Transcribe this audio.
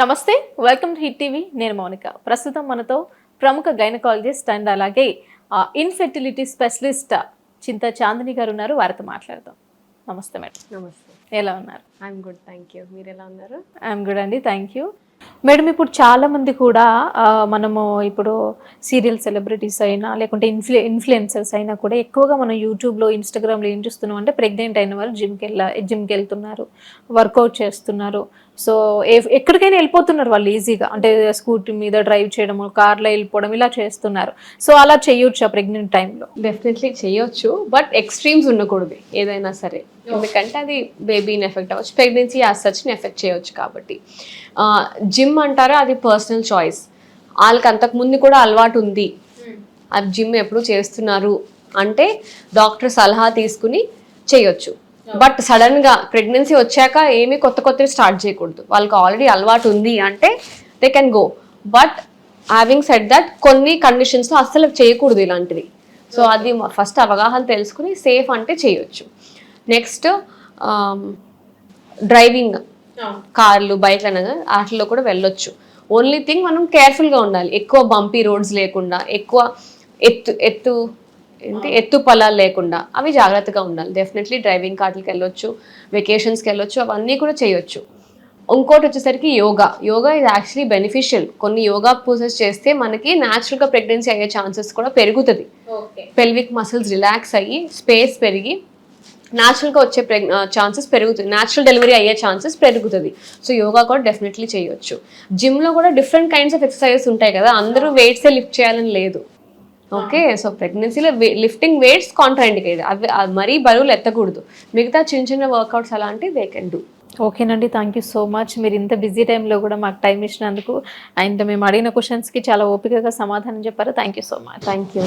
నమస్తే welcome to hit TV. నేను మౌనిక. ప్రస్తుతం మనతో ప్రముఖ గైనకాలజిస్ట్ అండ్ అలాగే ఇన్ఫెర్టిలిటీ స్పెషలిస్ట్ చింత చాందిని గారు ఉన్నారు. వారితో మాట్లాడదాం. నమస్తే మేడం. నమస్తే. ఎలా ఉన్నారు? ఐఎమ్ గుడ్ థ్యాంక్ యూ మీరు ఎలా ఉన్నారు? ఐఎమ్ గుడ్ అండి థ్యాంక్ యూ మేడం ఇప్పుడు చాలా మంది కూడా మనము ఇప్పుడు సీరియల్ సెలబ్రిటీస్ అయినా లేకుంటే ఇన్ఫ్లు ఇన్ఫ్లుయెన్సర్స్ అయినా కూడా ఎక్కువగా మనం యూట్యూబ్లో ఇన్స్టాగ్రామ్లో ఏం చూస్తున్నాం అంటే ప్రెగ్నెంట్ అయిన వాళ్ళు జిమ్కి వెళ్ళ జిమ్కి వెళ్తున్నారు వర్కౌట్ చేస్తున్నారు. సో ఎక్కడికైనా వెళ్ళిపోతున్నారు వాళ్ళు ఈజీగా. అంటే స్కూటీ మీద డ్రైవ్ చేయడం కార్లో వెళ్ళిపోవడం ఇలా చేస్తున్నారు. సో అలా చేయొచ్చా ప్రెగ్నెంట్ టైంలో? డెఫినెట్లీ చేయొచ్చు. బట్ ఎక్స్ట్రీమ్స్ ఉండకూడదు ఏదైనా సరే. ఎందుకంటే అది బేబీని ఎఫెక్ట్ అవ్వచ్చు. ప్రెగ్నెన్సీ యాజ్ సచ్ని ఎఫెక్ట్ చేయవచ్చు కాబట్టి. జిమ్ అంటారా? అది పర్సనల్ చాయిస్. వాళ్ళకి అంతకుముందు కూడా అలవాటు ఉంది. అది జిమ్ ఎప్పుడు చేస్తున్నారు అంటే డాక్టర్ సలహా తీసుకుని చేయొచ్చు. బట్ సడన్గా ప్రెగ్నెన్సీ వచ్చాక ఏమీ కొత్త కొత్తవి స్టార్ట్ చేయకూడదు. వాళ్ళకి ఆల్రెడీ అలవాటు ఉంది అంటే they can go but having set that కొన్ని కండిషన్స్లో అస్సలు చేయకూడదు ఇలాంటివి. సో అది ఫస్ట్ అవగాహన తెలుసుకుని సేఫ్ అంటే చేయొచ్చు. నెక్స్ట్ డ్రైవింగ్ కార్లు బైక్లు అనగా వాటిలో కూడా వెళ్ళొచ్చు. ఓన్లీ థింగ్ మనం కేర్ఫుల్గా ఉండాలి. ఎక్కువ బంపీ రోడ్స్ లేకుండా ఎక్కువ ఎత్తు ఎత్తు ఏంటి? ఎత్తు పొలాలు లేకుండా. అవి జాగ్రత్తగా ఉండాలి. డెఫినెట్లీ డ్రైవింగ్ కార్లకి వెళ్ళొచ్చు వెకేషన్స్కి వెళ్ళొచ్చు అవన్నీ కూడా చేయొచ్చు. ఇంకోటి వచ్చేసరికి యోగా. యోగా ఇది యాక్చువల్లీ బెనిఫిషియల్ కొన్ని యోగా పోజెస్ చేస్తే మనకి న్యాచురల్గా ప్రెగ్నెన్సీ అయ్యే ఛాన్సెస్ కూడా పెరుగుతుంది. పెల్విక్ మసిల్స్ రిలాక్స్ అయ్యి స్పేస్ పెరిగి న్యాచురల్గా వచ్చే ప్రెగ్ ఛాన్సెస్ పెరుగుతుంది. న్యాచురల్ డెలివరీ అయ్యే ఛాన్సెస్ పెరుగుతుంది. సో యోగా కూడా డెఫినెట్లీ చేయొచ్చు. జిమ్లో కూడా డిఫరెంట్ కైండ్స్ ఆఫ్ ఎక్సర్సైజెస్ ఉంటాయి కదా. అందరూ వెయిట్సే లిఫ్ట్ చేయాలని లేదు. ఓకే సో ప్రెగ్నెన్సీలో లిఫ్టింగ్ వెయిట్స్ కాంట్రాండికేట్ అవి మరీ బరువులు ఎత్తకూడదు. మిగతా చిన్న చిన్న వర్కౌట్స్ అలాంటివి దే కెన్ డూ ఓకేనండి థ్యాంక్ యూ సో మచ్ మీరు ఇంత బిజీ టైంలో కూడా మాకు టైం ఇచ్చినందుకు అండ్ మేము అడిగిన క్వశ్చన్స్కి చాలా ఓపికగా సమాధానం చెప్పారు. Thank you so much thank you